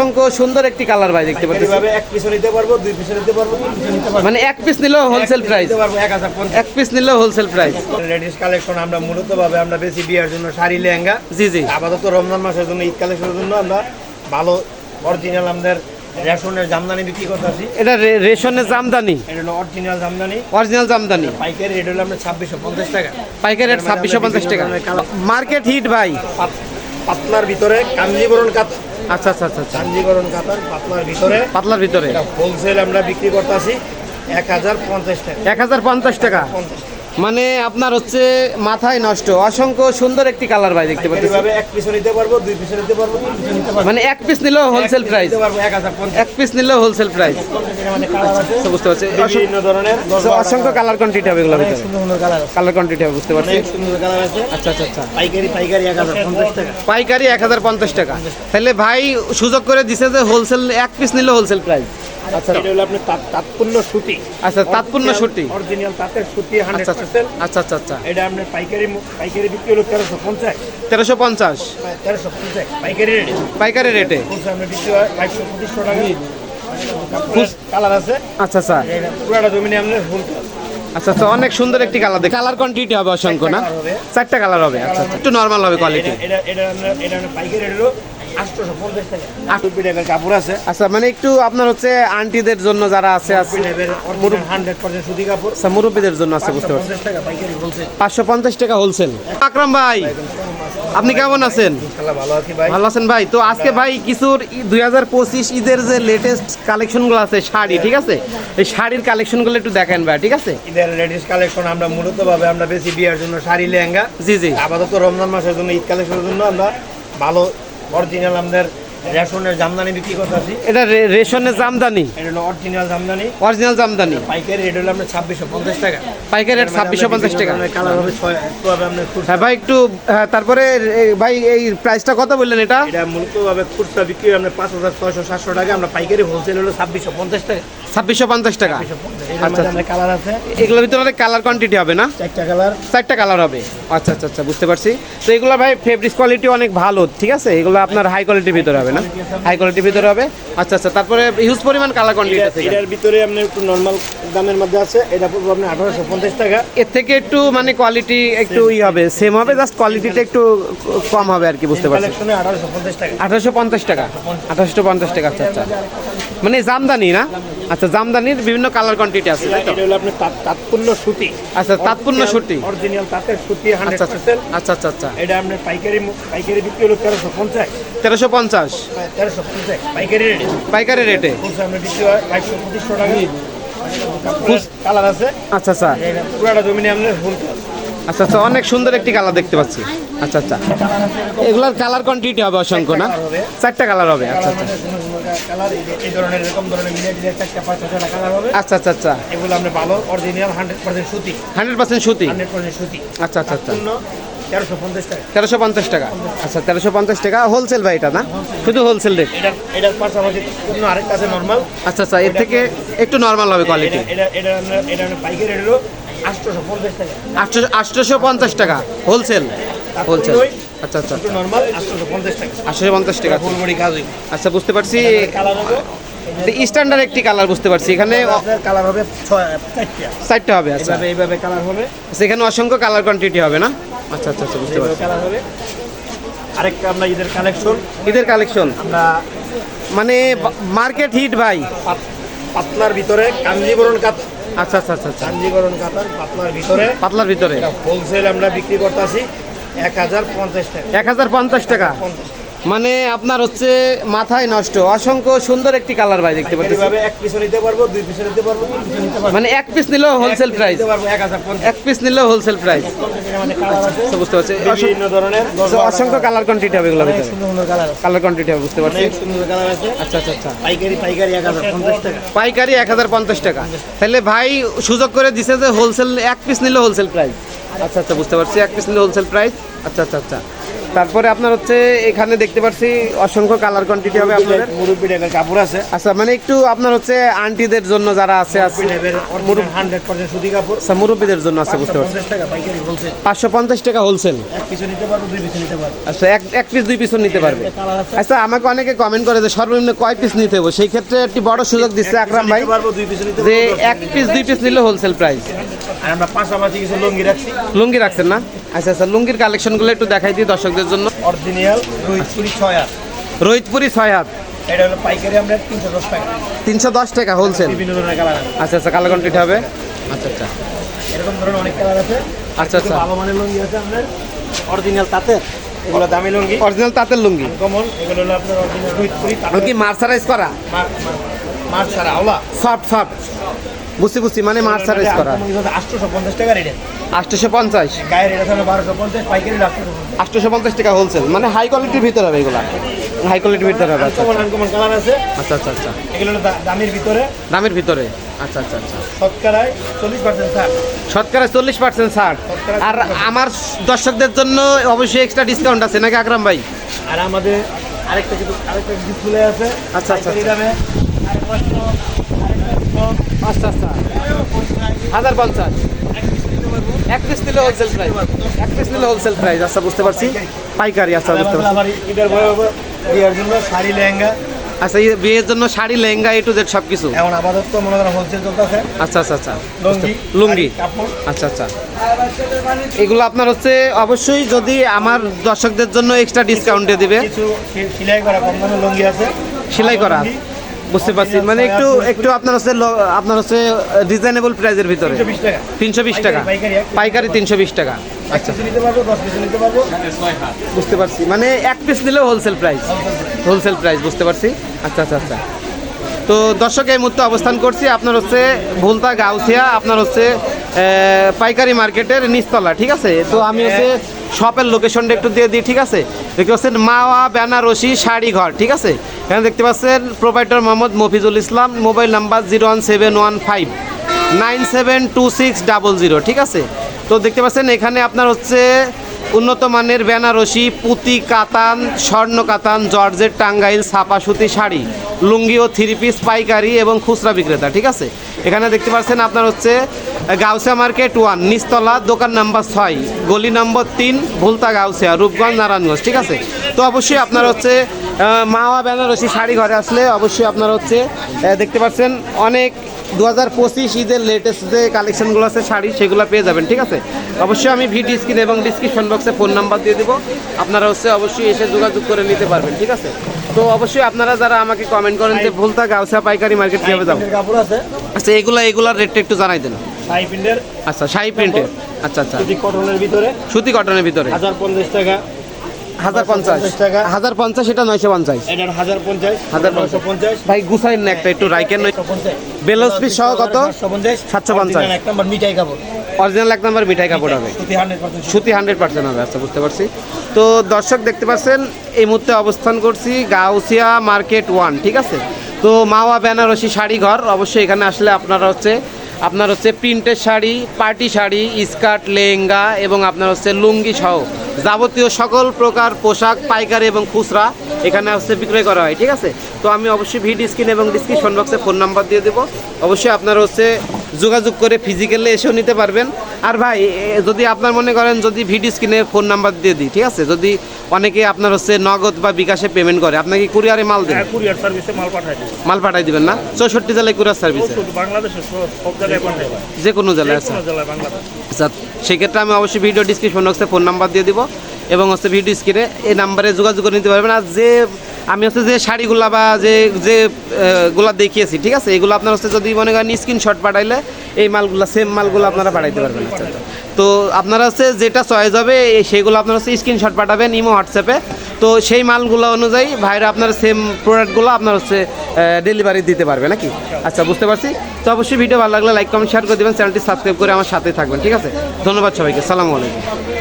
অসংখ্য সুন্দর একটি কালার ভাই দেখতে পাচ্ছি। এক নিতে পারব দুই নিতে পারব তিন পিসও নিতে পারব। মানে এক পিস নিলেও হোলসেল প্রাইস পারব এক পিস নিলেও হোলসেল প্রাইস লেডিস কালেকশন আমরা মূলত ভাবে আমরা বেশি বিয়ের জন্য শাড়ি লেহেঙ্গা। জি জি। আপাতত রমজান মাসের জন্য ঈদ কালেকশনের জন্য আমরা ভালো অরিজিনাল আমাদের রেশনের জামদানি বিক্রি করতেছি। এটা রেশনের জামদানি। এটা হলো অরিজিনাল জামদানি। অরিজিনাল জামদানি। পাইকারি রেট হলো আমরা ছাব্বিশশো পঞ্চাশ টাকা। পাইকারি রেট ছাব্বিশশো পঞ্চাশ টাকা। মার্কেট হিট ভাই। পাতলার ভিতরে কাঞ্জিবরণ আচ্ছা আচ্ছা আচ্ছা আচ্ছা। কাতার পাতলার ভিতরে। পাতলার ভিতরে। হোলসেল আমরা বিক্রি করতেছি এক হাজার পঞ্চাশ টাকা। এক হাজার পঞ্চাশ টাকা। পঞ্চাশ। মানে আপনার হচ্ছে মাথায় নষ্ট অসংখ্য সুন্দর একটি কালার ভাই দেখতে পাচ্ছি। এভাবে এক পিসও নিতে পারব দুই পিসও নিতে পারব তিন পিসও নিতে পারব। মানে এক পিস নিলেও হোলসেল প্রাইস এক পিস নিলেও হোলসেল প্রাইস আছে বুঝতে পারছি। অসংখ্য- বিভিন্ন ধরনের বারোটা অসংখ্য কালার কোয়ান্টিটি হবে অনেক ভিতরে। কালার কালার কোয়ান্টিটি হবে বুঝতে পারছি। আচ্ছা আচ্ছা আচ্ছা। পাইকারি পাইকারি এক হাজার পঞ্চাশ টাকা। পাইকারি এক হাজার পঞ্চাশ টাকা। তাহলে ভাই সুযোগ করে দিছে যে হোলসেল এক পিস নিলে হোলসেল প্রাইস আচ্ছা। এটা হলো আপনার তাৎ- তাৎপূর্ণ সুতি। আচ্ছা তাৎপূর্ণ সুটি অরিজিনাল তাঁতের সুতি হান্ড্রেড আচ্ছা। পার্সেন্ট। আচ্ছা আচ্ছা আচ্ছা। এটা আপনার পাইকারি পাইকারি বিক্রি হলো তেরোশো পঞ্চাশ। তেরোশো পঞ্চাশ। তেরোশো পঞ্চাশ। পাইকারি রেটে। পাইকারি রেটে। আপনার বিক্রি হয় বাইশশো পঁচিশশো টাকা। কালার আছে। আচ্ছা আচ্ছা। এটা পুরাটা জমিনে আপনার ফুল আচ্ছা আচ্ছা অনেক সুন্দর একটি কালার দেখ কালার কোয়ান্টিটি হবে অসংখ্য না? চারটা কালার হবে। আচ্ছা আচ্ছা। একটু নর্মাল হবে কোয়ালিটি এটা এটা এটা পাইকারি রেট হলো কাপড় আছে। আচ্ছা মানে একটু আপনার হচ্ছে আন্টিদের জন্য যারা আছে আছে হান্ড্রেড পার্সেন্ট সুতি কাপড়। আচ্ছা মুরব্বীদের জন্য আছে বুঝতে পারছি। পঞ্চাশ টাকা পাইকারি বলছে পাঁচশো পঞ্চাশ টাকা হোলসেল আকরাম ভাই আপনি কেমন আছেন? ভালো আছি ভাই। ভালো আছেন ভাই? তো আজকে ভাই কিছুর দুই হাজার পঁচিশ ঈদের যে লেটেস্ট কালেকশনগুলো আছে শাড়ি ঠিক আছে? এই শাড়ির কালেকশনগুলো একটু দেখেন ভাই ঠিক আছে? ঈদের লেডিস কালেকশন আমরা মূলত ভাবে আমরা বেশি বিয়ের জন্য শাড়ি লেহেঙ্গা। জি জি। আপাতত রমজান মাসের জন্য ঈদ কালেকশনের জন্য আমরা ভালো অরিজিনাল আমাদের রেশনের জামদানি বিক্রি করতেছি। এটা রেশনের জামদানি? এটা হলো অরিজিনাল জামদানি। অরিজিনাল জামদানি? পাইকারি রেট হলো আপনার ছাব্বিশশো পঞ্চাশ টাকা। পাইকারি রেট ছাব্বিশশো পঞ্চাশ টাকা। কালার হবে ছয় হ্যাঁ ভাই একটু হ্যাঁ, তারপরে ভাই এই প্রাইসটা কত বললেন এটা? এটা মূলত ভাবে খুচরা বিক্রি আপনার পাঁচ হাজার ছয়শো সাতশো টাকা। আমরা পাইকারি হোলসেল হলো ছাব্বিশশো পঞ্চাশ টাকা। ছাব্বিশশো পঞ্চাশ টাকা? আচ্ছা। কালার আছে। এগুলোর ভিতরে কালার কোয়ান্টিটি হবে না? চারটা কালার চারটা কালার হবে। আচ্ছা আচ্ছা আচ্ছা বুঝতে পারছি। তো এগুলো ভাই ফেব্রিক্স কোয়ালিটি অনেক ভালো ঠিক আছে? এগুলো আপনার হাই কোয়ালিটির ভিতরে হবে। না? হাই কোয়ালিটির ভিতরে হবে? আচ্ছা আচ্ছা তারপরে হিউজ পরিমাণ কালার কোয়ান্টিটি আছে এর এটার ভিতরে আপনি একটু নরমাল দামের মধ্যে আছে। এটা পড়বে আঠারোশো পঞ্চাশ টাকা। এর থেকে একটু মানে কোয়ালিটি একটু ই হবে সেম হবে জাস্ট কোয়ালিটিটা একটু কম হবে আর কি বুঝতে পারছেন? কালেকশনে আঠারোশো পঞ্চাশ টাকা। আঠারোশো পঞ্চাশ টাকা আঠারোশো পঞ্চাশ টাকা আচ্ছা আচ্ছা। মানে জামদানি না? আচ্ছা জামদানির বিভিন্ন কালার কোয়ান্টিটি আছে তাই তো? এটা হলো আপনার তাৎ- তাৎপূর্ণ সুতি। আচ্ছা তাৎপূর্ণ সুতি। অরিজিনাল তাঁতের সুতি হান্ড্রেড আচ্ছা আচ্ছা আচ্ছা আচ্ছা আচ্ছা। এটা আপনার পাইকারি পাইকারি বিক্রি হলো তেরোশো পঞ্চাশ। তেরোশো পঞ্চাশ। তেরোশো পঞ্চাশ। পাইকারি রেটে পাইকারি রেটে খুচরা আমরা বিক্রি হয় বাইশশো পঁচিশশো টাকা। কালার আছে। আচ্ছা আচ্ছা। পুরোটা জমি নিয়ে আপনার ফুল আচ্ছা আচ্ছা অনেক সুন্দর একটি কালার দেখতে পাচ্ছি। আচ্ছা আচ্ছা। এগুলার কালার কোয়ান্টিটি হবে অসংখ্য, না? চারটা কালার হবে আচ্ছা আচ্ছা। এগুলো হান্ড্রেড পার্সেন্ট সুতি। আচ্ছা আচ্ছা আচ্ছা। তেরোশো পঞ্চাশ টাকা। আচ্ছা তেরোশো পঞ্চাশ টাকা। হোলসেল ভাই এটা, না? শুধু হোলসেল আরেকটা নর্মাল আচ্ছা আচ্ছা এর থেকে একটু নর্মাল হবে কোয়ালিটি আটশোশো পঞ্চাশ টাকা। হোলসেল হোলসেল আচ্ছা আচ্ছা একটু আটশোশো পঞ্চাশ টাকা আচ্ছা। আচ্ছা বুঝতে পারছি। স্ট্যান্ডার্ড একটি কালার বুঝতে পারছি। এখানে কালার হবে চারটা। হবে আচ্ছা। এইভাবে কালার হবে। সেখানে অসংখ্য কালার কোয়ান্টিটি হবে না? আচ্ছা আচ্ছা আচ্ছা বুঝতে পারছি। কালার হবে। আরেকটা আমরা ঈদের কালেকশন ঈদের কালেকশন আমরা মানে মার্কেট হিট ভাই। পাত- পাতলার ভিতরে কাঞ্জিবরণ আচ্ছা আচ্ছা আচ্ছা আচ্ছা। কাঞ্জিবরণ কাতার পাতলার ভিতরে। পাতলার ভিতরে। হোলসেল আমরা বিক্রি করতেছি এক হাজার পঞ্চাশ টাকা। এক হাজার পঞ্চাশ টাকা। পঞ্চাশ। মানে আপনার হচ্ছে মাথায় নষ্ট অসংখ্য সুন্দর একটি কালার ভাই দেখতে পাচ্ছি। এক নিতে পারব দুই নিতে পারব মানে এক পিস নিলেও হোলসেল প্রাইস এক পিস নিলেও হোলসেল প্রাইস আছে বুঝতে পারছি। বিভিন্ন ধরনের অসংখ্য কালার কোয়ান্টিটি হবে সুন্দর কালার কালার কোয়ান্টিটি হবে বুঝতে পারছি। আচ্ছা আচ্ছা আচ্ছা। পাইকারি পাইকারি এক হাজার পঞ্চাশ টাকা। পাইকারি এক হাজার পঞ্চাশ টাকা। তাহলে ভাই সুযোগ করে দিছে যে হোলসেল এক পিস নিলে হোলসেল প্রাইস আচ্ছা আচ্ছা বুঝতে পারছি। এক পিস নিলে হোলসেল প্রাইস আচ্ছা আচ্ছা আচ্ছা। তারপরে আপনার হচ্ছে এখানে দেখতে পাচ্ছি অসংখ্য কালার কোয়ান্টিটি হবে আপনাদের। মুরব্বী টাইপের কাপড় আছে। আচ্ছা মানে একটু আপনার হচ্ছে আন্টিদের জন্য যারা আছে আছে। হান্ড্রেড পার্সেন্ট সুতি কাপড়। আচ্ছা মুরব্বীদের জন্য আছে বুঝতে পারছি। পাঁচশো পঞ্চাশ টাকা হোলসেল আচ্ছা এক এক পিস দুই পিসও নিতে পারবে। আচ্ছা আমাকে অনেকে কমেন্ট করে যে সর্বনিম্ন কয় পিস নিতে হবে? সেই ক্ষেত্রে একটি বড় সুযোগ দিচ্ছে আকরাম ভাই যে এক পিস দুই পিস নিলে হোলসেল প্রাইস আর আমরা পাশাপাশি কিছু লুঙ্গি রাখছি। লুঙ্গি রাখছেন না? আচ্ছা আচ্ছা লুঙ্গির কালেকশনগুলো একটু দেখাই দিই দর্শকদের জন্য। অরিজিনাল রোহিতপুরি ছয় হাত। রোহিতপুরি ছয় হাত। এটা হলো পাইকারি আমরা তিনশো দশ টাকা। তিনশো দশ টাকা হোলসেল বিভিন্ন ধরনের কালার আচ্ছা আচ্ছা কালার কোয়ান্টিটি হবে? আচ্ছা আচ্ছা। এরকম ধরনের অনেক কালার আছে। আচ্ছা আচ্ছা। ভালো মানের লুঙ্গি আছে আপনার অরিজিনাল তাতে এগুলো দামি লুঙ্গি। অরিজিনাল তাঁতের লুঙ্গি। কমন এগুলো হলো আপনার অরিজিনাল রোহিতপুরি কি মার্সারাইজ করা? মাছ ছাড়া আওলা। সফট সফট বুঝছি বুঝছি মানে করা। আটশোশো পঞ্চাশ টাকা রেটে আটশোশো পঞ্চাশ? গায়ের রেট আছে বারোশো পঞ্চাশ পাইকারি আটশোশো পঞ্চাশ। টাকা হোলসেল মানে হাই কোয়ালিটির ভিতরে হবে এগুলা। হাই কোয়ালিটির ভিতরে হবে আচ্ছা কালার আছে। আচ্ছা আচ্ছা আচ্ছা। এগুলো দামের ভিতরে। দামের ভিতরে। আচ্ছা আচ্ছা আচ্ছা। শতকরায় চল্লিশ পার্সেন্ট ছাড়। শতকরা চল্লিশ পার্সেন্ট ছাড়। আর আমার দর্শকদের জন্য অবশ্যই এক্সট্রা ডিসকাউন্ট আছে নাকি আকরাম ভাই? আর আমাদের আরেকটা কিছু আরেকটা ডিসপ্লে আছে। আচ্ছা, আচ্ছা, আচ্ছা আচ্ছা হাজার পঞ্চাশ। এক পিস নিলে হোলসেল প্রাইস এক পিস নিলে হোলসেল প্রাইস আচ্ছা বুঝতে পারছি। পাইকারি আচ্ছা বুঝতে পারছি। বয়ে বিয়ের জন্য শাড়ি লেহেঙ্গা আচ্ছা এই বিয়ের জন্য sari lehenga A to Z সব কিছু এখন আপাতত মনে করেন হোলসেল চলতেছে আচ্ছা আচ্ছা আচ্ছা। লুঙ্গি আচ্ছা আচ্ছা এগুলো আপনার হচ্ছে অবশ্যই যদি আমার দর্শকদের জন্য এক্সট্রা ডিসকাউন্ট দিবে। সেলাই করা কম দামে লুঙ্গি আছে। সেলাই করা। বুঝতে পারছি। মানে একটু একটু আপনার হচ্ছে আপনার হচ্ছে রিজনেবল প্রাইসের ভিতরে। তিনশো বিশ টাকা। পাইকারি, তিনশো বিশ টাকা। আচ্ছা। বুঝতে পারছি। মানে এক পিস নিলেও হোলসেল প্রাইস হোলসেল প্রাইস বুঝতে পারছি। আচ্ছা আচ্ছা আচ্ছা। তো দর্শক এই মুহূর্তে অবস্থান করছি। আপনার হচ্ছে ভুলতা গাউসিয়া আপনার হচ্ছে পাইকারি মার্কেটের নিচতলা ঠিক আছে? তো আমি হচ্ছে শপের লোকেশনটা একটু দিয়ে দিই ঠিক আছে? দেখতে পাচ্ছেন মাওয়া বেনারসি শাড়ি ঘর ঠিক আছে? এখানে দেখতে পাচ্ছেন provider Mohammad Mofizul Islam mobile number zero one seven one five nine seven two six double zero ঠিক আছে? তো দেখতে পাচ্ছেন এখানে আপনার হচ্ছে উন্নত মানের বেনারসি, পুঁতি কাতান, স্বর্ণ কাতান জর্জের টাঙ্গাইল ছাপা সুতি শাড়ি, লুঙ্গি ও থ্রি পিস পাইকারি এবং খুচরা বিক্রেতা, ঠিক আছে? এখানে দেখতে পাচ্ছেন আপনার হচ্ছে গাউসিয়া মার্কেট ওয়ান, নিচতলা, দোকান নাম্বার ছয়, গলি নম্বর তিন, ভুলতা গাউসিয়া, রূপগঞ্জ, নারায়ণগঞ্জ, ঠিক আছে? তো অবশ্যই আপনার হচ্ছে মাওয়া বেনারসি শাড়ি ঘরে আসলে অবশ্যই আপনার হচ্ছে দেখতে পাচ্ছেন অনেক দু হাজার পঁচিশ ঈদের লেটেস্ট যে কালেকশনগুলো আছে শাড়ি সেগুলো পেয়ে যাবেন ঠিক আছে? অবশ্যই আমি ভিডিও স্ক্রিন এবং ডিসক্রিপশন বক্সে ফোন নাম্বার দিয়ে দেবো। আপনারা হচ্ছে অবশ্যই এসে যোগাযোগ করে নিতে পারবেন ঠিক আছে? তো অবশ্যই আপনারা যারা আমাকে কমেন্ট করেন যে ভুলতা গাউসা পাইকারি মার্কেট কীভাবে যাব। আচ্ছা এগুলো এগুলার রেটটা একটু জানাই দেন। প্রিন্টের? আচ্ছা শাড়ি প্রিন্টের। আচ্ছা আচ্ছা। যদি কটনের ভিতরে? সুতি কটনের ভিতরে। হাজার পঞ্চাশ টাকা। হাজার পঞ্চাশ। টাকা। হাজার পঞ্চাশ এটা নয়শো পঞ্চাশ। এটার হাজার পঞ্চাশ হাজার নয়শো পঞ্চাশ। ভাই না একটা একটু রাইকেন বেলস পিস সহ কত? সাতশো পঞ্চাশ। সাতশো এক নম্বর মিঠাই কাপড় অরিজিনাল এক নাম্বার মিঠাই কাপড় হবে। সুতি হান্ড্রেড পার্সেন্ট হবে আচ্ছা বুঝতে পারছি। তো দর্শক দেখতে পাচ্ছেন এই মুহূর্তে অবস্থান করছি গাউসিয়া মার্কেট ওয়ান ঠিক আছে? তো মাওয়া বেনারসি শাড়ি ঘর অবশ্যই এখানে আসলে আপনারা হচ্ছে আপনার হচ্ছে প্রিন্টের শাড়ি পার্টি শাড়ি স্কার্ট লেহেঙ্গা এবং আপনার হচ্ছে লুঙ্গি সহ যাবতীয় সকল প্রকার পোশাক, পাইকারি এবং খুচরা এখানে হচ্ছে বিক্রয় করা হয়, ঠিক আছে? তো আমি অবশ্যই ভিডিও স্ক্রিন এবং ডিসক্রিপশন বক্সে ফোন নাম্বার দিয়ে দেবো। অবশ্যই আপনারা হচ্ছে যোগাযোগ করে ফিজিক্যালি এসেও নিতে পারবেন। আর ভাই যদি আপনার মনে করেন যদি ভিডিও স্ক্রিনে ফোন নাম্বার দিয়ে দিই ঠিক আছে? যদি অনেকে আপনার হচ্ছে নগদ বা বিকাশে পেমেন্ট করে আপনাকে কুরিয়ারে মাল দেন হ্যাঁ কুরিয়ার সার্ভিসে মাল পাঠাই মাল পাঠাই দিবেন না? চৌষট্টি জেলায় কুরিয়ার সার্ভিস বাংলাদেশে সব সব পাঠাই যে কোনো জেলায় আছে। আচ্ছা সেক্ষেত্রে আমি অবশ্যই ভিডিও ডিসক্রিপশন বক্সে ফোন নাম্বার দিয়ে দিব এবং হচ্ছে ভিডিও স্ক্রিনে এই নাম্বারে যোগাযোগ করে নিতে পারবেন। আর যে আমি হচ্ছে যে শাড়িগুলা বা যে যে গুলা দেখিয়েছি, ঠিক আছে? এগুলো আপনার হচ্ছে যদি মনে করেন স্ক্রিনশট পাঠাইলে এই মালগুলা সেম মালগুলো আপনারা পাঠাইতে পারবেন আচ্ছা আচ্ছা। তো আপনারা হচ্ছে যেটা চয়েস হবে সেগুলো আপনারা হচ্ছে স্ক্রিনশট পাঠাবেন ইমো হোয়াটসঅ্যাপে তো সেই মালগুলো অনুযায়ী ভাইরা আপনার সেম প্রোডাক্টগুলো আপনার হচ্ছে ডেলিভারি দিতে পারবে, নাকি? আচ্ছা বুঝতে পারছি? তো অবশ্যই ভিডিও ভালো লাগলে লাইক কমেন্ট শেয়ার করে দেবেন। চ্যানেলটি সাবস্ক্রাইব করে আমার সাথে থাকবেন, ঠিক আছে? ধন্যবাদ সবাইকে। সালামু আলাইকুম।